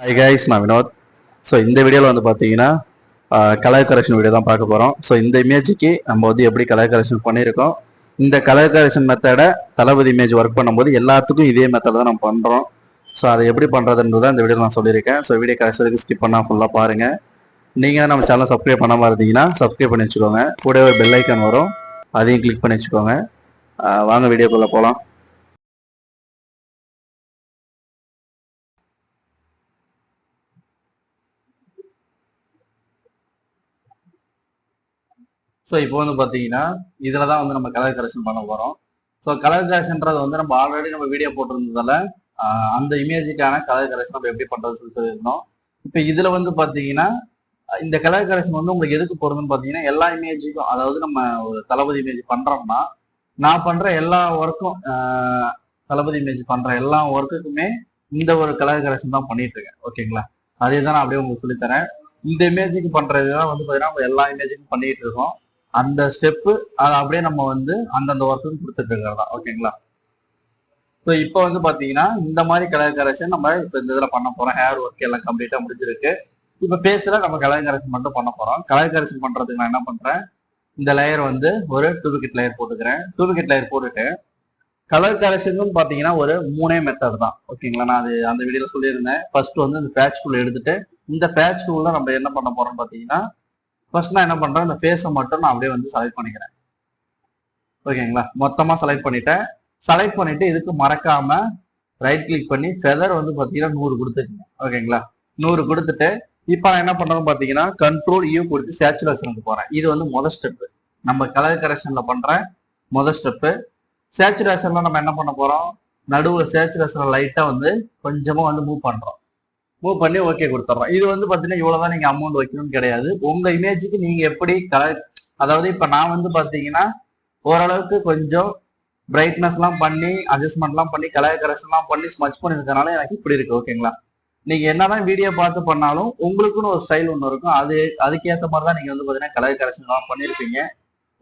Hi guys நான் Vinod. So இந்த வீடியோவில் வந்து பார்த்தீங்கன்னா கலர் கரெக்ஷன் வீடியோ தான் பார்க்க போகிறோம் ஸோ இந்த இமேஜுக்கு நம்ம வந்து எப்படி கலர் கரெக்ஷன் பண்ணியிருக்கோம் இந்த கலர் கரெக்ஷன் மெத்தடை தளபதி இமேஜ் ஒர்க் பண்ணும்போது எல்லாத்துக்கும் இதே மெத்தட் தான் நம்ம பண்ணுறோம் ஸோ அதை எப்படி பண்ணுறதுன்றதை இந்த வீடியோ நான் சொல்லியிருக்கேன். ஸோ வீடியோ கடைசி வரைக்கும் ஸ்கிப் பண்ணால் ஃபுல்லாக பாருங்கள் நீங்கள் நம்ம சேனல் சப்ஸ்கிரைப் பண்ணாமல் இருந்தீங்கன்னா சப்ஸ்கிரைப் பண்ணி வச்சுக்கோங்க. கூட ஒரு பெல் ஐக்கான் வரும். அதையும் கிளிக் பண்ணி வச்சுக்கோங்க. வாங்க வீடியோக்குள்ளே போகலாம் ஸோ இப்போ வந்து பார்த்தீங்கன்னா இதில் தான் வந்து நம்ம கலர் கரெக்ஷன் பண்ண போகிறோம் ஸோ கலர் கரெக்ஷன்றது வந்து நம்ம ஆல்ரெடி நம்ம வீடியோ போட்டிருந்ததால அந்த இமேஜுக்கான கலர் கரெக்ஷன் நம்ம எப்படி பண்ணுறது சொல்லி சொல்லியிருந்தோம். இப்போ இதில் வந்து பார்த்தீங்கன்னா இந்த கலர் கரெக்ஷன் வந்து உங்களுக்கு எதுக்கு போகிறதுன்னு பார்த்தீங்கன்னா எல்லா இமேஜுக்கும் அதாவது நம்ம ஒரு தளபதி இமேஜ் பண்ணுறோம்னா நான் பண்ணுற எல்லா ஒர்க்கும் தளபதி இமேஜ் பண்ணுற எல்லா ஒர்க்குக்குமே இந்த ஒரு கலர் கரெக்ஷன் தான் பண்ணிட்டு இருக்கேன். ஓகேங்களா? அதே தான் நான் அப்படியே உங்களுக்கு சொல்லித்தரேன். இந்த இமேஜுக்கு பண்ணுறது தான் வந்து பார்த்தீங்கன்னா நம்ம எல்லா இமேஜுக்கும் பண்ணிட்டு இருக்கோம். அந்த ஸ்டெப்பு அதை அப்படியே நம்ம வந்து அந்தந்த ஒர்க்குக்கு கொடுத்துட்டு இருக்கிறதா ஓகேங்களா ஸோ இப்போ வந்து பார்த்தீங்கன்னா இந்த மாதிரி கலர் கரெக்ஷன் நம்ம இப்போ இந்த இதில் பண்ண போகிறோம் ஹேர் ஒர்க் எல்லாம் கம்ப்ளீட்டாக முடிஞ்சிருக்கு. இப்போ பேசுகிற நம்ம கலர் கரெக்ஷன் மட்டும் பண்ண போகிறோம் கலர் கரெக்ஷன் பண்ணுறதுக்கு நான் என்ன பண்ணுறேன் இந்த லேயர் வந்து ஒரு டூபிகெட் லேயர் போட்டுக்கிறேன். டூபிகெட் லேயர் போட்டுட்டு கலர் கரெக்ஷனும் பார்த்தீங்கன்னா ஒரு மூணே மெத்தட் தான். ஓகேங்களா நான் அது அந்த வீடியோவில் சொல்லியிருந்தேன். ஃபர்ஸ்ட் வந்து இந்த பேட்ச் டூல் எடுத்துட்டு இந்த பேட்ச் டூலில் நம்ம என்ன பண்ண போகிறோம்னு பார்த்தீங்கன்னா ஃபர்ஸ்ட் நான் என்ன பண்றேன் இந்த ஃபேஸை மட்டும் நான் அப்படியே வந்து செலக்ட் பண்ணிக்கிறேன். ஓகேங்களா மொத்தமா செலக்ட் பண்ணிட்டேன். செலக்ட் பண்ணிட்டு இதுக்கு மறக்காம ரைட் கிளிக் பண்ணி ஃபெதர் வந்து பாத்தீங்கன்னா நூறு கொடுத்துக்கங்க. ஓகேங்களா நூறு கொடுத்துட்டு இப்போ நான் என்ன பண்றேன்னு பாத்தீங்கன்னா கண்ட்ரோல் யூ கொடுத்து சேச்சுரேஷனுக்கு போறேன். இது வந்து முதல் ஸ்டெப்பு நம்ம கலர் கரெக்ஷன்ல பண்ற முதல் ஸ்டெப்பு சேச்சுரேஷன்ல நம்ம என்ன பண்ண போறோம்? நடுவில் சேச்சுரேஷன் லைட்டா வந்து கொஞ்சமா வந்து மூவ் பண்றோம். மூவ் பண்ணி ஓகே கொடுத்துட்றோம் இது வந்து பாத்தீங்கன்னா இவ்வளவுதான் நீங்க அமௌண்ட் வைக்கணும்னு கிடையாது. உங்க இமேஜுக்கு நீங்க எப்படி கலர் அதாவது இப்ப நான் வந்து பாத்தீங்கன்னா ஓரளவுக்கு கொஞ்சம் பிரைட்னஸ் எல்லாம் பண்ணி அட்ஜஸ்ட்மெண்ட் எல்லாம் பண்ணி கலர் கரெக்ஷன் எல்லாம் பண்ணி ஸ்மச் பண்ணிருக்கனால எனக்கு இப்படி இருக்கு ஓகேங்களா நீங்க என்னதான் வீடியோ பார்த்து பண்ணாலும் உங்களுக்குன்னு ஒரு ஸ்டைல் ஒன்று இருக்கும். அது அதுக்கேற்ற மாதிரி தான் நீங்க வந்து பாத்தீங்கன்னா கலர் கரெக்ஷன் எல்லாம் பண்ணிருப்பீங்க.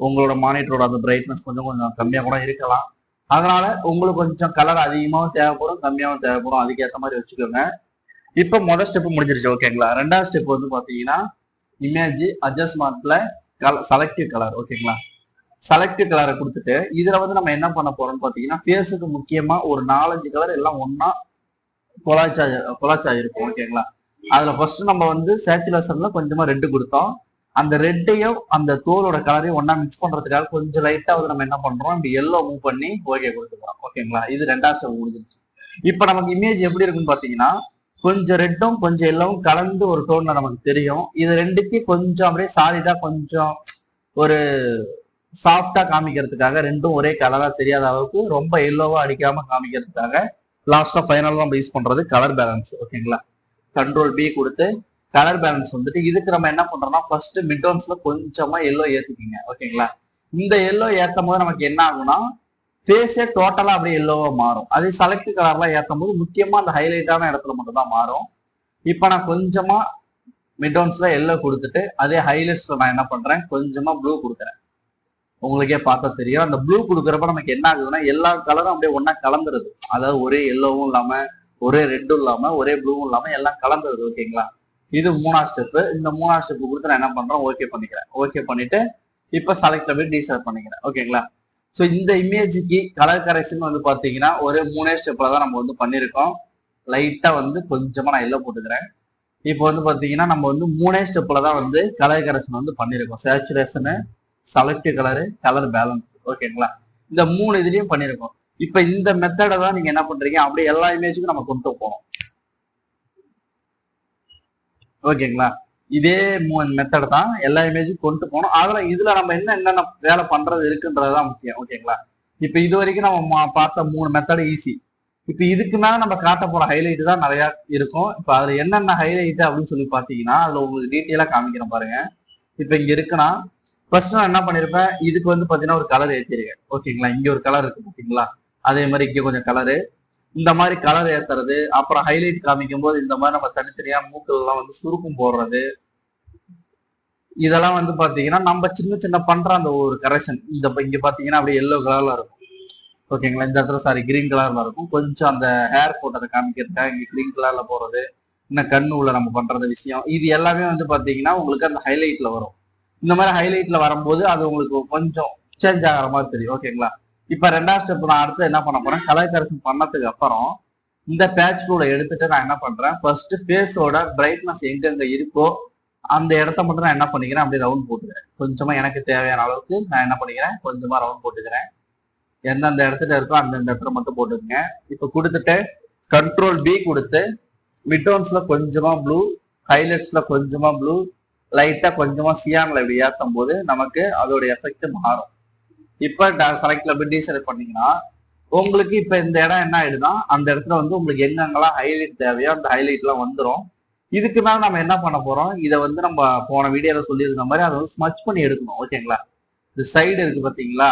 உங்களோட மானிட்டரோட அந்த பிரைட்னஸ் கொஞ்சம் கொஞ்சம் கம்மியா கூட இருக்கலாம். அதனால உங்களுக்கு கொஞ்சம் கலர் அதிகமாகவும் தேவைப்படும் கம்மியாகவும் தேவைப்படும். அதுக்கேற்ற மாதிரி வச்சுக்கோங்க. இப்போ முதல் ஸ்டெப் முடிஞ்சிருச்சு ஓகேங்களா ரெண்டாவது ஸ்டெப் வந்து பாத்தீங்கன்னா இமேஜ் அட்ஜஸ்ட்மெண்ட்ல கலர் செலக்டிவ் கலர் ஓகேங்களா செலக்டிவ் கலரை கொடுத்துட்டு இதுல வந்து நம்ம என்ன பண்ண போறோம்னு பாத்தீங்கன்னா ஃபேஸுக்கு முக்கியமா ஒரு நாலஞ்சு கலர் எல்லாம் ஒன்னா கொலாச்சா கொலாச்சா இருக்கும் ஓகேங்களா அதுல ஃபர்ஸ்ட் நம்ம வந்து சேச்சுலேஷன்ல கொஞ்சமா ரெட்டு கொடுத்தோம். அந்த ரெட்டையும் அந்த தோலோட கலரையும் ஒன்னா மிக்ஸ் பண்றதுக்காக கொஞ்சம் லைட்டா வந்து நம்ம என்ன பண்றோம் இப்படி எல்லோ மூவ் பண்ணி ஓகே கொடுத்துக்கிறோம் ஓகேங்களா இது ரெண்டாவது ஸ்டெப் முடிஞ்சிருச்சு. இப்போ நமக்கு இமேஜ் எப்படி இருக்குன்னு பாத்தீங்கன்னா கொஞ்சம் ரெட்டும் கொஞ்சம் எல்லோவும் கலந்து ஒரு டோன்ல நமக்கு தெரியும். இது ரெண்டுத்தையும் கொஞ்சம் அப்படியே சாலிடா கொஞ்சம் ஒரு சாஃப்டா காமிக்கிறதுக்காக ரெண்டும் ஒரே கலரா தெரியாத அளவுக்கு ரொம்ப எல்லோவா அடிக்காம காமிக்கிறதுக்காக லாஸ்டா ஃபைனல் நம்ம யூஸ் பண்றது கலர் பேலன்ஸ் ஓகேங்களா கண்ட்ரோல் பி கொடுத்து கலர் பேலன்ஸ் வந்துட்டு இதுக்கு நம்ம என்ன பண்றோம்னா ஃபர்ஸ்ட் மிட் டோன்ஸ்ல கொஞ்சமா எல்லோ ஏத்துக்கீங்க ஓகேங்களா இந்த எல்லோ ஏத்தும் போது நமக்கு என்ன ஆகும்னா ஃபேஸே டோட்டலாக அப்படியே எல்லோவா மாறும். அதே செலக்ட் கலர்லாம் ஏற்றும் போது முக்கியமாக அந்த ஹைலைட்டான இடத்துல மட்டும் தான் மாறும். இப்போ நான் கொஞ்சமாக மிட்டோன்ஸில் எல்லோ கொடுத்துட்டு அதே ஹைலைட்ஸில் நான் என்ன பண்ணுறேன் கொஞ்சமாக ப்ளூ கொடுக்குறேன். உங்களுக்கே பார்த்தா தெரியும். அந்த ப்ளூ கொடுக்குறப்ப நமக்கு என்ன ஆகுதுன்னா எல்லா கலரும் அப்படியே ஒன்றா கலந்துருது. அதாவது ஒரே எல்லோவும் இல்லாமல் ஒரே ரெட்டும் இல்லாமல் ஒரே ப்ளூவும் இல்லாமல் எல்லாம் கலந்துருது ஓகேங்களா இது மூணாவது ஸ்டெப்பு இந்த மூணாவது ஸ்டெப்பு கொடுத்து நான் என்ன பண்ணுறேன் ஓகே பண்ணிக்கிறேன். ஓகே பண்ணிவிட்டு இப்போ செலக்ட்ல போய் டீசல் பண்ணிக்கிறேன். ஓகேங்களா ஸோ இந்த இமேஜுக்கு கலர் கரெக்ஷன் வந்து பார்த்தீங்கன்னா ஒரு மூணே ஸ்டெப்பில் தான் நம்ம வந்து பண்ணியிருக்கோம். லைட்டாக வந்து கொஞ்சமாக நான் எல்லோ போட்டுக்கிறேன். இப்போ வந்து பார்த்தீங்கன்னா நம்ம வந்து மூணே ஸ்டெப்பில் தான் வந்து கலர் கரெக்ஷன் வந்து பண்ணியிருக்கோம். Saturation selective colour colour balance ஓகேங்களா இந்த மூணு இதுலேயும் பண்ணியிருக்கோம். இப்போ இந்த மெத்தடை தான் நீங்கள் என்ன பண்ணுறீங்க அப்படியே எல்லா இமேஜுக்கும் நம்ம கொண்டு போறோம் ஓகேங்களா இதே மூணு மெத்தட் தான் எல்லா இமேஜும் கொண்டு போகணும். அதில் இதுல நம்ம என்ன என்னென்ன வேலை பண்றது இருக்குன்றதுதான் முக்கியம் ஓகேங்களா இப்ப இது வரைக்கும் நம்ம மா- பார்த்த மூணு மெத்தடு ஈஸி இப்ப இதுக்கு மேல நம்ம காட்ட போற ஹைலைட் தான் நிறைய இருக்கும். இப்ப அதுல என்னென்ன ஹைலைட் அப்படின்னு சொல்லி பாத்தீங்கன்னா அதுல உங்களுக்கு டீட்டெயிலா காமிக்கிறேன் பாருங்க. இப்ப இங்க இருக்குன்னா ஃபர்ஸ்ட் நான் என்ன பண்ணிருப்பேன்? இதுக்கு வந்து பாத்தீங்கன்னா ஒரு கலர் ஏற்றிருக்கேன் ஓகேங்களா இங்க ஒரு கலர் இருக்கு பாத்தீங்களா அதே மாதிரி இங்க கொஞ்சம் கலரு இந்த மாதிரி கலர் ஏத்துறது அப்புறம் ஹைலைட் காமிக்கும் போது இந்த மாதிரி நம்ம தனித்தனியா மூக்கள் எல்லாம் வந்து சுருக்கும் போடுறது. இதெல்லாம் வந்து பாத்தீங்கன்னா நம்ம சின்ன சின்ன பண்ற அந்த ஒரு கரெக்ஷன் இந்த இங்க பாத்தீங்கன்னா அப்படியே எல்லோ கலர்ல இருக்கும். ஓகேங்களா இந்த இடத்துல சாரி கிரீன் கலர்ல இருக்கும். கொஞ்சம் அந்த ஹேர் போட்டதை காமிக்கிறதுக்காக இங்க கிரீன் கலர்ல போறது இன்னும் கண்ணு உள்ள நம்ம பண்றது விஷயம். இது எல்லாமே வந்து பாத்தீங்கன்னா உங்களுக்கு அந்த ஹைலைட்ல வரும். இந்த மாதிரி ஹைலைட்ல வரும்போது அது உங்களுக்கு கொஞ்சம் சேஞ்ச் ஆகிற மாதிரி தெரியும். ஓகேங்களா இப்ப ரெண்டாவது ஸ்டெப் நான் அடுத்து என்ன பண்ண போறேன்? கலர் பண்ணதுக்கு அப்புறம் இந்த பேட்ச் டூல எடுத்துட்டு நான் என்ன பண்றேன்? ஃபர்ஸ்ட் ஃபேஸோட பிரைட்னஸ் எங்கெங்க இருக்கோ அந்த இடத்த மட்டும் நான் என்ன பண்ணிக்கிறேன்? அப்படியே ரவுண்ட் போட்டுக்கிறேன். கொஞ்சமா எனக்கு தேவையான அளவுக்கு நான் என்ன பண்ணிக்கிறேன்? கொஞ்சமா ரவுண்ட் போட்டுக்கிறேன். எந்தெந்த இடத்துல இருக்கோ அந்தந்த இடத்துல மட்டும் போட்டுக்கங்க. இப்ப கொடுத்துட்டு கண்ட்ரோல் பி கொடுத்து மிட்டோன்ஸ்ல கொஞ்சமா ப்ளூ ஹைலைட்ஸ்ல கொஞ்சமா ப்ளூ லைட்டா கொஞ்சமா சியான்ல இப்படி ஏற்றும் போது நமக்கு அதோட எஃபெக்ட் மாறும். இப்ப செலக்ட்ல போய் டீசல் பண்ணீங்கன்னா உங்களுக்கு இப்ப இந்த இடம் என்ன ஆயிடுதான் அந்த இடத்துல வந்து உங்களுக்கு எங்கெங்கெல்லாம் ஹைலைட் தேவையோ அந்த ஹைலைட் எல்லாம் வந்துடும் இதுக்கு மேல நம்ம என்ன பண்ண போறோம்? இதை வந்து நம்ம போன வீடியோல சொல்லியிருந்த மாதிரி அதை வந்து ஸ்மச் பண்ணி எடுக்கணும் ஓகேங்களா இந்த சைடு இருக்கு பாத்தீங்களா?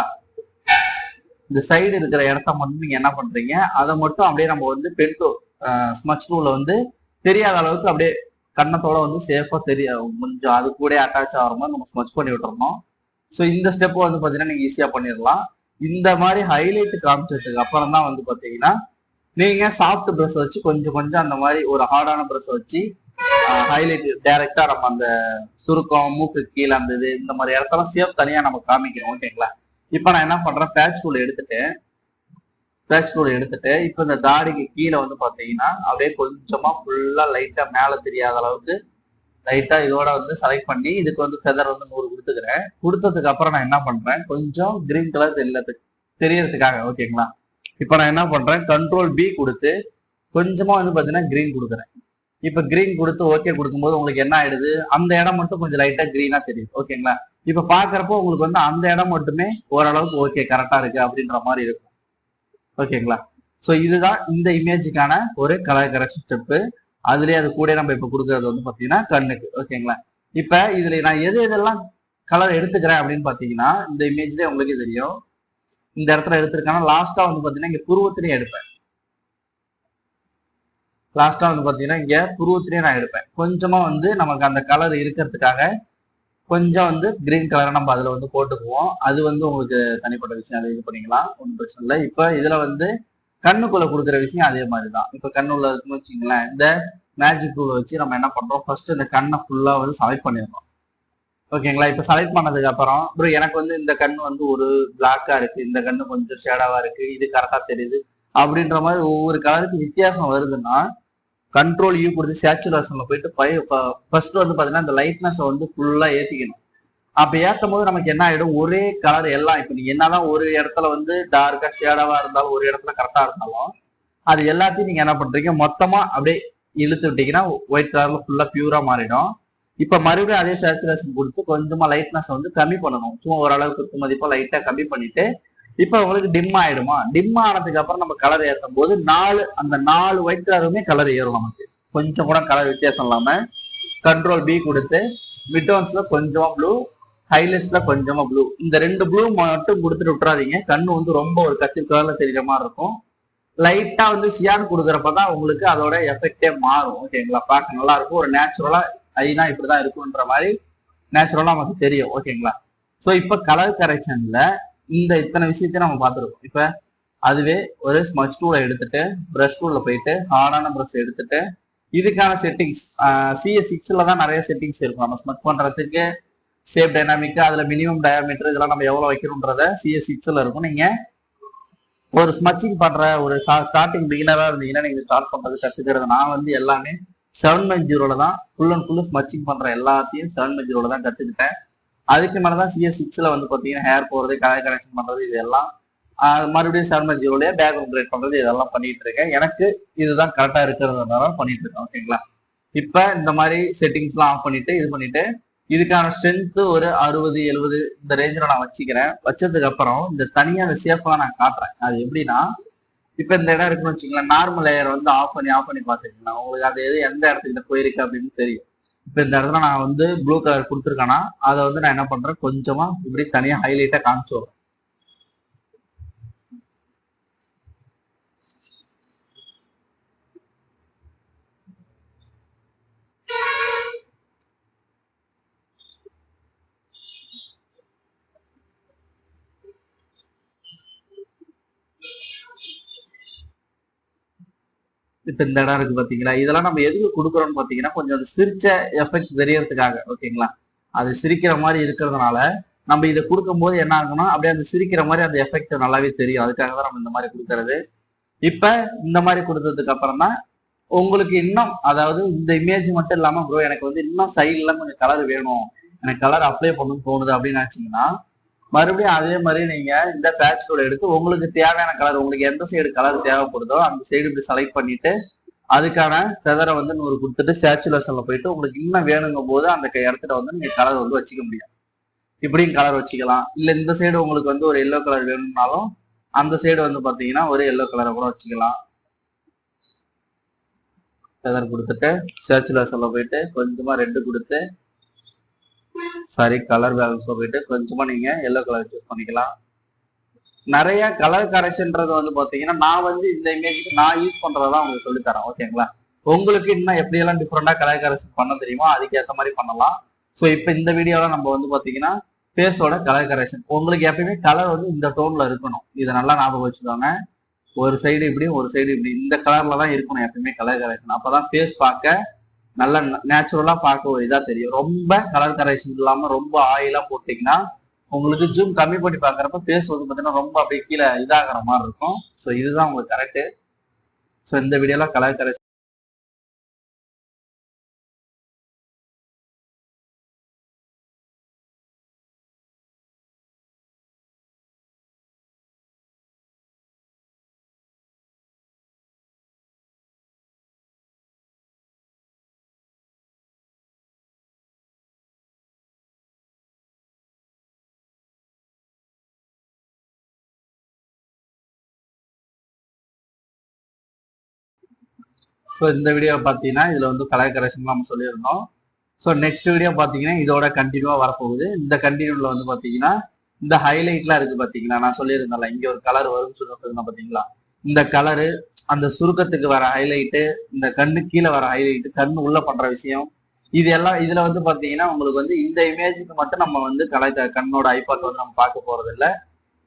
இந்த சைடு இருக்கிற இடத்த மட்டும் நீங்க என்ன பண்றீங்க? அதை மட்டும் அப்படியே நம்ம வந்து பென்டோ ஸ்மச் டூல வந்து தெரியாத அளவுக்கு அப்படியே கண்ணத்தோட வந்து சேஃபா தெரிய கொஞ்சம் அது கூட அட்டாச் ஆகிற மாதிரி நம்ம ஸ்மச் பண்ணி விட்டுறணும். ஸோ இந்த ஸ்டெப் வந்து பார்த்தீங்கன்னா நீங்க ஈஸியா பண்ணிடலாம் இந்த மாதிரி ஹைலைட் காமிச்சதுக்கு அப்புறம் தான் வந்து பாத்தீங்கன்னா நீங்க சாஃப்ட் ப்ரெஸ் வச்சு கொஞ்சம் கொஞ்சம் அந்த மாதிரி ஒரு ஹார்டான ப்ரெஸ் வச்சு ஹைலைட் டைரக்டா நம்ம அந்த சுருக்கம் மூக்கு கீழே அந்த இது இந்த மாதிரி இடத்தெல்லாம் சேஃப் தனியா நம்ம காமிக்கணும் ஓகேங்களா? இப்போ நான் என்ன பண்றேன்? பேட்ச் டூல் எடுத்துட்டு பேட்ச் டூல் எடுத்துட்டு இப்போ இந்த தாடிக்கு கீழே வந்து பாத்தீங்கன்னா அப்படியே கொஞ்சமா ஃபுல்லா லைட்டா மேல தெரியாத அளவுக்கு லைட்டா இதோட வந்து செலக்ட் பண்ணி இதுக்கு வந்து ஃபெதர் வந்து நூறு கொடுத்துக்கிறேன். கொடுத்ததுக்கு அப்புறம் நான் என்ன பண்றேன்? கொஞ்சம் கிரீன் கலர் தெரியறதுக்கு தெரியறதுக்காக ஓகேங்களா இப்போ நான் என்ன பண்றேன்? கண்ட்ரோல் பி கொடுத்து கொஞ்சமா வந்து பாத்தீங்கன்னா கிரீன் கொடுக்குறேன். இப்போ கிரீன் கொடுத்து ஓகே கொடுக்கும்போது உங்களுக்கு என்ன ஆயிடுது? அந்த இடம் மட்டும் கொஞ்சம் லைட்டா கிரீனா தெரியுது ஓகேங்களா இப்ப பாக்குறப்போ உங்களுக்கு வந்து அந்த இடம் மட்டுமே ஓரளவுக்கு ஓகே கரெக்டா இருக்கு அப்படின்ற மாதிரி இருக்கும். ஓகேங்களா சோ இதுதான் இந்த இமேஜுக்கான ஒரு கலர் கரெக்ஷன் ஸ்டெப்பு அதுலயே அது கூட நம்ம இப்ப கொடுக்கறது வந்து பாத்தீங்கன்னா கண்ணுக்கு ஓகேங்களா இப்ப இதுல நான் எது எதெல்லாம் கலர் எடுத்துக்கிறேன் அப்படின்னு பாத்தீங்கன்னா இந்த இமேஜ்லயே உங்களுக்கு தெரியும். இந்த இடத்துல எடுத்திருக்கான லாஸ்டா வந்து பாத்தீங்கன்னா இங்க புருவத்திலையும் எடுப்பேன். லாஸ்டா வந்து பாத்தீங்கன்னா இங்க புருவத்திலையும் நான் எடுப்பேன். கொஞ்சமா வந்து நமக்கு அந்த கலர் இருக்கிறதுக்காக கொஞ்சம் வந்து கிரீன் கலரை நம்ம அதுல வந்து போட்டுக்குவோம். அது வந்து உங்களுக்கு தனிப்பட்ட விஷயம் அதை இது பண்ணிக்கலாம். ஒன்றும் பிரச்சனை இல்லை. இப்ப இதுல வந்து கண்ணுக்குள்ள கொடுக்குற விஷயம் அதே மாதிரி தான் இப்போ கண்ணுள்ள இருக்குன்னு வச்சுங்களேன் இந்த மேஜிக் டூலை வச்சு நம்ம என்ன பண்றோம்? ஃபர்ஸ்ட் இந்த கண்ணை ஃபுல்லா வந்து செலக்ட் பண்ணிடுறோம். ஓகேங்களா? இப்போ செலக்ட் பண்ணதுக்கு அப்புறம் ப்ரோ எனக்கு வந்து இந்த கண்ணு வந்து ஒரு பிளாக்கா இருக்கு இந்த கண்ணு கொஞ்சம் ஷேடாவா இருக்கு இது கரெக்டா தெரியுது அப்படின்ற மாதிரி ஒவ்வொரு கலருக்கு வித்தியாசம் வருதுன்னா கண்ட்ரோல் யூ கொடுத்து சேச்சுரேஷன்ல போயிட்டு ஃபர்ஸ்ட் வந்து பாத்தீங்கன்னா இந்த லைட்னஸ் வந்து ஃபுல்லா ஏத்திக்கணும். அப்ப ஏத்தும் போது நமக்கு என்ன ஆயிடும்? ஒரே கலர் எல்லாம் இப்ப நீங்க என்னதான் ஒரு இடத்துல வந்து டார்க்கா ஷேடாவா இருந்தாலும் ஒரு இடத்துல கரெக்டா இருந்தாலும் அது எல்லாத்தையும் நீங்க என்ன பண்றீங்க? மொத்தமா அப்படியே இழுத்து விட்டீங்கன்னா ஒயிட் கலர்ல ஃபுல்லா பியூரா மாறிடும். இப்ப மறுபடியும் அதே சேச்சுரேஷன் கொடுத்து கொஞ்சமா லைட்னஸ் வந்து கம்மி பண்ணணும். சும்மா ஓரளவுக்கு இருக்கும் மதிப்பா லைட்டா கம்மி பண்ணிட்டு இப்ப உங்களுக்கு டிம் ஆயிடுமா? டிம் ஆனதுக்கு அப்புறம் நம்ம கலர் ஏற்றும் போது நாலு அந்த நாலு ஒயிட் கலருமே கலர் ஏறும் நமக்கு. கொஞ்சம் கூட கலர் வித்தியாசம் இல்லாம கண்ட்ரோல் பி கொடுத்து மிட்டோன்ஸ்ல கொஞ்சமா ப்ளூ ஹைலைட்ஸ்ல கொஞ்சமா ப்ளூ இந்த ரெண்டு ப்ளூ மட்டும் கொடுத்துட்டு விட்டுறாதீங்க. கண்ணு வந்து ரொம்ப ஒரு கத்திரி கலர்ல தெரியுற மாதிரி இருக்கும். லைட்டா வந்து சியான் கொடுக்குறப்பதான் உங்களுக்கு அதோட எஃபெக்டே மாறும். ஓகேங்களா பார்க்க நல்லா இருக்கும். ஒரு நேச்சுரலா ஐனா இப்படிதான் இருக்குன்ற மாதிரி நேச்சுரலா நமக்கு தெரியும். ஓகேங்களா ஸோ இப்ப கலர் கரெக்ஷன்ல இந்த இத்தனை விஷயத்தையும் நம்ம பார்த்துருக்கோம். இப்ப அதுவே ஒரு ஸ்மச் டூலை எடுத்துட்டு ப்ரஷ் டூல்ல போயிட்டு ஹார்டான ப்ரஷ் எடுத்துட்டு இதுக்கான செட்டிங்ஸ் சிஎஸ் சிக்ஸ்ல தான் நிறைய செட்டிங்ஸ் இருக்கும். நம்ம ஸ்மச் பண்றதுக்கு சேஃப் டைனாமிக் அதுல மினிமம் டயாமீட்டர் இதெல்லாம் நம்ம எவ்வளவு வைக்கணும்ன்றத சிஎஸ் சிக்ஸில் இருக்கும். நீங்க ஒரு ஸ்மச்சிங் பண்ற ஒரு ஸ்டார்டிங் பிகினரா இருந்தீங்கன்னா நீங்க ஸ்டார்ட் பண்றது கத்துக்கிறது. நான் வந்து எல்லாமே செவன் பை ஜீரோல தான் ஃபுல் அண்ட் ஃபுல்லு ஸ்மச்சிங் பண்ற எல்லாத்தையும் செவன் பை ஜீரோல தான் கத்துக்கிட்டேன். அதுக்கு மேலதான் சிஎஸ் சிக்ஸ்ல வந்து பாத்தீங்கன்னா ஹேர் போறது கலர் கனெக்ஷன் பண்றது இதெல்லாம் மறுபடியும் செவன் பை ஜீரோலயே பேக்ரவுண்ட் அப்ரேட் பண்றது இதெல்லாம் பண்ணிட்டு இருக்கேன். எனக்கு இதுதான் கரெக்டா இருக்கிறதுனால பண்ணிட்டு இருக்கேன் ஓகேங்களா இப்ப இந்த மாதிரி செட்டிங்ஸ் எல்லாம் ஆஃப் பண்ணிட்டு இது பண்ணிட்டு இதுக்கான ஸ்ட்ரென்த் ஒரு அறுபது எழுபது இந்த ரேஞ்சில் நான் வச்சுக்கிறேன். வச்சதுக்கு அப்புறம் இந்த தனியாக அந்த சேஃபாக நான் காட்டுறேன். அது எப்படின்னா இப்போ இந்த இடம் இருக்குன்னு வச்சுக்கலாம் நார்மல் லேயர் வந்து ஆஃப் பண்ணி ஆஃப் பண்ணி பார்த்துக்கலாம் உங்களுக்கு அது எது எந்த இடத்துக்கு போயிருக்கு அப்படின்னு தெரியும். இப்போ இந்த இடத்துல நான் வந்து ப்ளூ கலர் கொடுத்துருக்கேன்னா அதை வந்து நான் என்ன பண்ணுறேன் கொஞ்சமாக இப்படி தனியாக ஹைலைட்டாக காமிச்சு விடுறேன். இப்ப இந்த இடம் இருக்கு பாத்தீங்களா? இதெல்லாம் நம்ம எதுக்கு கொடுக்குறோம்னு பாத்தீங்கன்னா கொஞ்சம் அது சிரிச்ச எஃபெக்ட் தெரியறதுக்காக ஓகேங்களா அது சிரிக்கிற மாதிரி இருக்கிறதுனால நம்ம இதை கொடுக்கும்போது என்ன ஆகும்னா அப்படியே அந்த சிரிக்கிற மாதிரி அந்த எஃபெக்ட் நல்லாவே தெரியும். அதுக்காக தான் நம்ம இந்த மாதிரி கொடுக்கறது. இப்ப இந்த மாதிரி கொடுத்ததுக்கு அப்புறம் தான் உங்களுக்கு இன்னும் அதாவது இந்த இமேஜ் மட்டும் இல்லாம ப்ரோ எனக்கு வந்து இன்னும் சைட்ல கொஞ்சம் கலர் வேணும். எனக்கு கலர் அப்ளை பண்ணணும்னு தோணுது அப்படின்னு நினைச்சீங்கன்னா மறுபடியும் அதே மாதிரி நீங்க இந்த பேட்ச் எடுத்து உங்களுக்கு தேவையான கலர் உங்களுக்கு எந்த சைடு கலர் தேவைப்படுதோ அந்த சைடு இப்படி செலக்ட் பண்ணிட்டு அதுக்கான ஃபெதரை வந்து நூறு கொடுத்துட்டு சேச்சுலேஷன்ல போயிட்டு உங்களுக்கு இன்னும் வேணுங்கும் போது அந்த இடத்துல வந்து நீங்க கலர் வந்து வச்சுக்க முடியும். இப்படியும் கலர் வச்சுக்கலாம். இல்ல இந்த சைடு உங்களுக்கு வந்து ஒரு எல்லோ கலர் வேணும்னாலும் அந்த சைடு வந்து பாத்தீங்கன்னா ஒரு எல்லோ கலரை கூட வச்சுக்கலாம். ஃபெதர் கொடுத்துட்டு சேச்சுலேஷன்ல போயிட்டு கொஞ்சமா ரெட்டு கொடுத்து சாரி கலர் பேலன்ஸ்ல போயிட்டு கொஞ்சமா நீங்க எல்லோ கலர் சூஸ் பண்ணிக்கலாம். நிறைய கலர் கரெக்ஷன்றது வந்து பாத்தீங்கன்னா நான் வந்து இந்த இமேஜுக்கு நான் யூஸ் பண்றதான் உங்களுக்கு சொல்லித்தரேன் ஓகேங்களா உங்களுக்கு இன்னும் எப்படியெல்லாம் டிஃப்ரெண்டா கலர் கரெக்ஷன் பண்ண தெரியுமோ அதுக்கேற்ற மாதிரி பண்ணலாம். ஸோ இப்போ இந்த வீடியோல நம்ம வந்து பாத்தீங்கன்னா ஃபேஸோட கலர் கரெக்ஷன் உங்களுக்கு எப்பயுமே கலர் வந்து இந்த டோன்ல இருக்கணும். இதை நல்லா ஞாபகம் வச்சுக்கோங்க. ஒரு சைடு இப்படி ஒரு சைடு இப்படி இந்த கலர்ல தான் இருக்கணும் எப்பயுமே கலர் கரெக்ஷன் அப்பதான் ஃபேஸ் பார்க்க நல்ல நேச்சுரலா பார்க்க ஒரு இதா தெரியும். ரொம்ப கலர் கரெக்ஷன் இல்லாம ரொம்ப ஆயிலா போட்டீங்கன்னா உங்களுக்கு ஜூம் கம்மி பண்ணி பாக்குறப்ப ஃபேஸ் வந்து பாத்தீங்கன்னா ரொம்ப அப்படியே கீழே இதாகிற மாதிரி இருக்கும். ஸோ இதுதான் உங்களுக்கு கரெக்ட் ஸோ இந்த வீடியோல கலர் கரெக்ஷன் ஸோ இந்த வீடியோ பார்த்தீங்கன்னா இதில் வந்து கலர் கரெக்ஷன் நம்ம சொல்லியிருந்தோம். ஸோ நெக்ஸ்ட் வீடியோ பார்த்தீங்கன்னா இதோட கண்டினியூவாக வரப்போகுது. இந்த கண்டினியூவில் வந்து பார்த்தீங்கன்னா இந்த ஹைலைட்லாம் இருக்குது பார்த்தீங்களா நான் சொல்லியிருந்தேன்ல இங்கே ஒரு கலர் வரும்னு சொல்லியிருந்தேன் பார்த்தீங்களா இந்த கலரு அந்த சுருக்கத்துக்கு வர ஹைலைட்டு இந்த கண்ணு கீழே வர ஹைலைட்டு கண் உள்ள பண்ணுற விஷயம் இது எல்லாம் இதில் வந்து பார்த்தீங்கன்னா உங்களுக்கு வந்து இந்த இமேஜுக்கு மட்டும் நம்ம வந்து கலை கண்ணோட ஐபாட் வந்து நம்ம பார்க்க போகிறதில்ல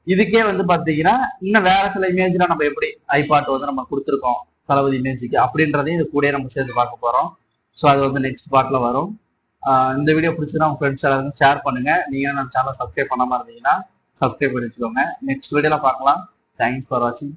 இதுக்கே வந்து பார்த்தீங்கன்னா இன்னும் வேற சில இமேஜ்ல நம்ம எப்படி ஐபாட் வந்து நம்ம கொடுத்துருக்கோம்? தளபதி மேஜிக்கு அப்படின்றதையும் இது கூடயே நம்ம சேர்ந்து பார்க்க போறோம். ஸோ அது வந்து நெக்ஸ்ட் பார்ட்ல வரும். இந்த வீடியோ பிடிச்சதுன்னா உங்க ஃப்ரெண்ட்ஸ் எல்லாருக்கும் ஷேர் பண்ணுங்க. நீங்க நம்ம சேனல் சப்ஸ்கிரைப் பண்ணாம இருந்தீங்கன்னா சப்ஸ்கிரைப் பண்ணி வச்சுக்கோங்க நெக்ஸ்ட் வீடியோல பார்க்கலாம். தேங்க்ஸ் ஃபார் வாட்சிங்